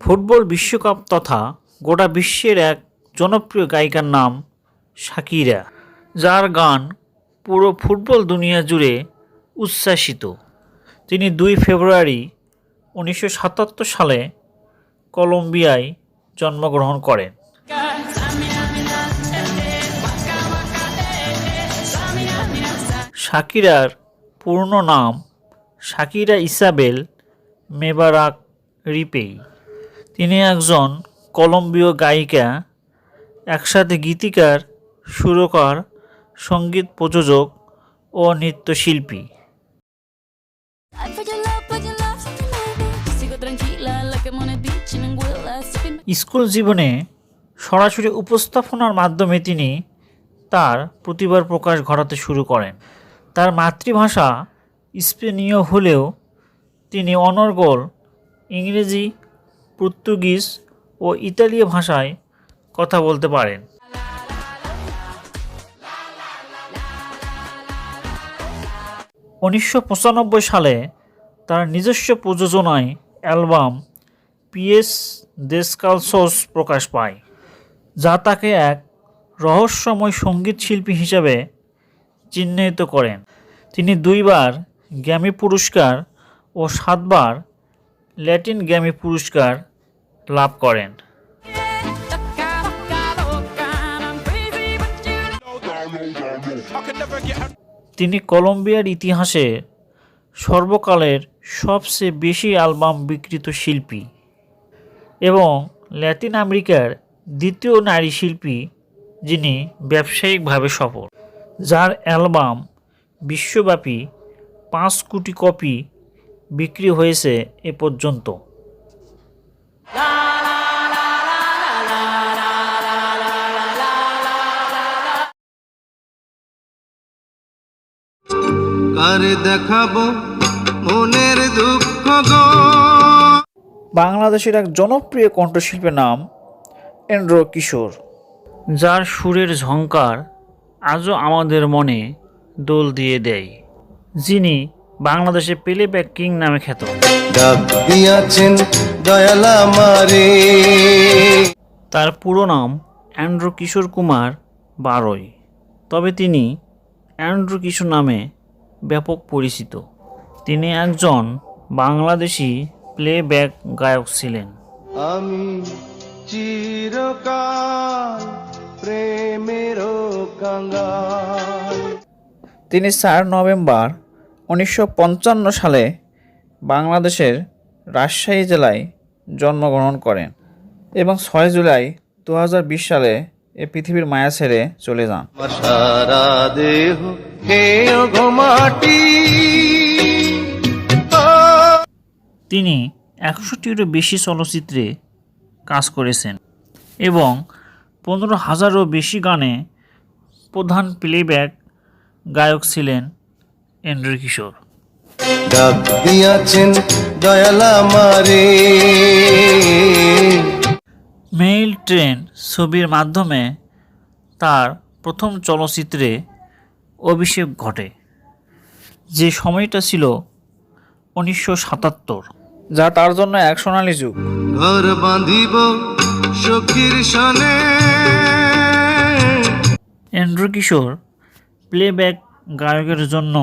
Football বিশ্বকাপ তথা গোটা বিশ্বের এক জনপ্রিয় গায়িকার নাম শাকিরা, যার গান পুরো ফুটবল দুনিয়া জুড়ে উচ্ছ্বাসিত। তিনি দুই ফেব্রুয়ারি উনিশশো সাতাত্তর সালে কলম্বিয়ায় জন্মগ্রহণ করেন। শাকিরার পূর্ণ নাম শাকিরা ইসাবেল মেবারাক রিপেই। তিনি একজন কলম্বীয় গায়িকা, একসাথে গীতিকার, সুরকার, সংগীত প্রযোজক ও নৃত্যশিল্পী। স্কুল জীবনে সরাসরি উপস্থাপনার মাধ্যমে তিনি তার প্রতিভার প্রকাশ ঘটাতে শুরু করেন। তার মাতৃভাষা স্পেনীয় হলেও তিনি অনর্গল, ইংরেজি, পর্তুগিজ ও ইতালীয় ভাষায় কথা বলতে পারেন। উনিশশো পঁচানব্বই সালে তার নিজস্ব প্রযোজনায় অ্যালবাম পিএস দেসকালসোস প্রকাশ পায়, যা তাকে এক রহস্যময় সংগীত শিল্পী হিসাবে চিহ্নিত করেন তিনি দুইবার গ্র্যামি পুরস্কার ও সাতবার ল্যাটিন গ্র্যামি পুরস্কার লাভ করেন. তিনি কলম্বিয়ার ইতিহাসে সর্বকালের সবচেয়ে বেশি অ্যালবাম বিকৃত শিল্পী এবং ল্যাটিন আমেরিকার দ্বিতীয় নারী শিল্পী যিনি ব্যবসায়িকভাবে সফল যার অ্যালবাম বিশ্বব্যাপী পাঁচ কোটি কপি বিক্রি হয়েছে এ পর্যন্ত। কারে দেখাবো মনের দুঃখ গো? বাংলাদেশের এক জনপ্রিয় কণ্ঠশিল্পীর নাম এন্ড্র কিশোর যার সুরের ঝংকার আজও আমাদের মনে দোল দিয়ে দেয় যিনি বাংলাদেশে প্লেব্যাক কিং নামে খ্যাত। তার পুরো নাম অ্যান্ড্রু কিশোর কুমার বারই তবে তিনি অ্যান্ড্রু কিশোর নামে ব্যাপক পরিচিত। তিনি একজন বাংলাদেশি প্লেব্যাক গায়ক ছিলেন। আমি চিরকাল তিনি চার নভেম্বর উনিশশো পঞ্চান্ন সালে বাংলাদেশের রাজশাহী জেলায় জন্মগ্রহণ করেন এবং ছয় জুলাই দু হাজার বিশ সালে এ পৃথিবীর মায়া ছেড়ে চলে যান। তিনি একশোটিরও বেশি চলচ্চিত্রে কাজ করেছেন এবং পনেরো হাজারও বেশি গানে প্রধান প্লেব্যাক গায়ক ছিলেন এন্ড্রু কিশোর। ডাক দিয়াছেন দয়াল আমারে মেইল ট্রেন ছবির মাধ্যমে তার প্রথম চলচ্চিত্রে অভিষেক ঘটে যে সময়টা ছিল উনিশশো সাতাত্তর। যা তার জন্য এক সোনালি যুগ। ঘর বাঁধিব সখীর সনে। এন্ড্রু কিশোর প্লেব্যাক গায়কের জন্য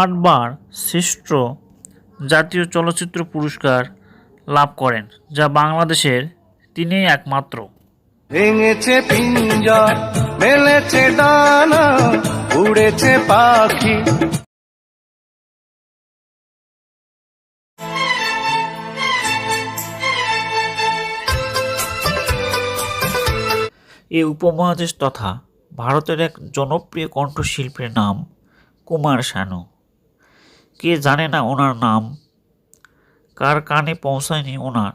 আটবার শ্রেষ্ঠ জাতীয় চলচ্চিত্র পুরস্কার লাভ করেন, যা বাংলাদেশের তিনি একমাত্র। ভেঙেছে পিঞ্জর মেলেছে উড়েছে পাখি। উপমহাদেশ তথা ভারতের এক জনপ্রিয় কণ্ঠশিল্পীর নাম কুমার শানু। কে জানে না ওনার নাম? কার কানে পৌঁছায়নি ওনার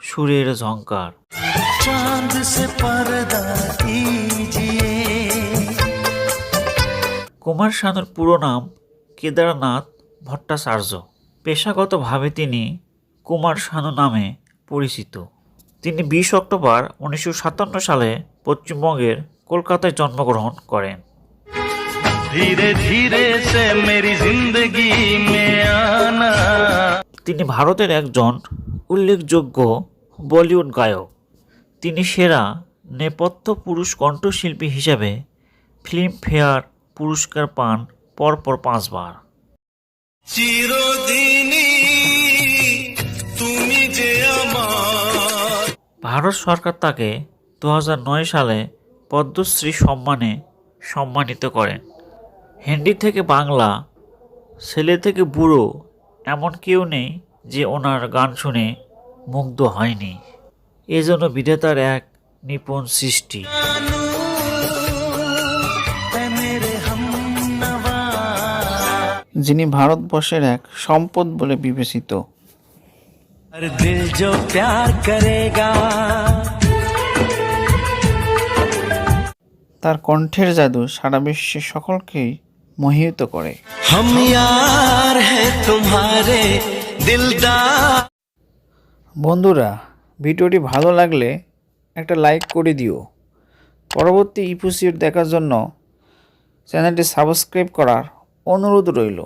সুরের ঝঙ্কার চাঁদ সে পর্দা কুমার শানুর পুরো নাম কেদারনাথ ভট্টাচার্য। পেশাগতভাবে তিনি কুমার শানু নামে পরিচিত। তিনি বিশ অক্টোবর উনিশশো সাতান্ন সালে পশ্চিমবঙ্গের কলকাতায় জন্মগ্রহণ করেন। ধীরে ধীরে সে মেরি জিন্দগি তিনি ভারতের একজন উল্লেখযোগ্য বলিউড গায়ক। তিনি সেরা নেপথ্য পুরুষ কণ্ঠশিল্পী হিসাবে ফিল্মফেয়ার পুরস্কার পান পরপর পাঁচবার। ভারত সরকার তাকে দু হাজার নয় সালে পদ্মশ্রী সম্মানে সম্মানিত করেন। হিন্দি থেকে বাংলা ছেলে থেকে বুড়ো এমন কেউ নেই যে ওনার গান শুনে মুগ্ধ হয়নি। এজন্য বিধাতার এক নিপুণ সৃষ্টি। যিনি ভারতবর্ষের এক সম্পদ বলে বিবেচিত। দিল জো প্যার করেগা। তার কণ্ঠের জাদু সারা বিশ্বে সকলকেই মোহিত করে। বন্ধুরা ভিডিওটি ভালো লাগলে একটা লাইক করে দিও। পরবর্তী ইপুসিট দেখার জন্য চ্যানেলটি সাবস্ক্রাইব করার অনুরোধ রইল।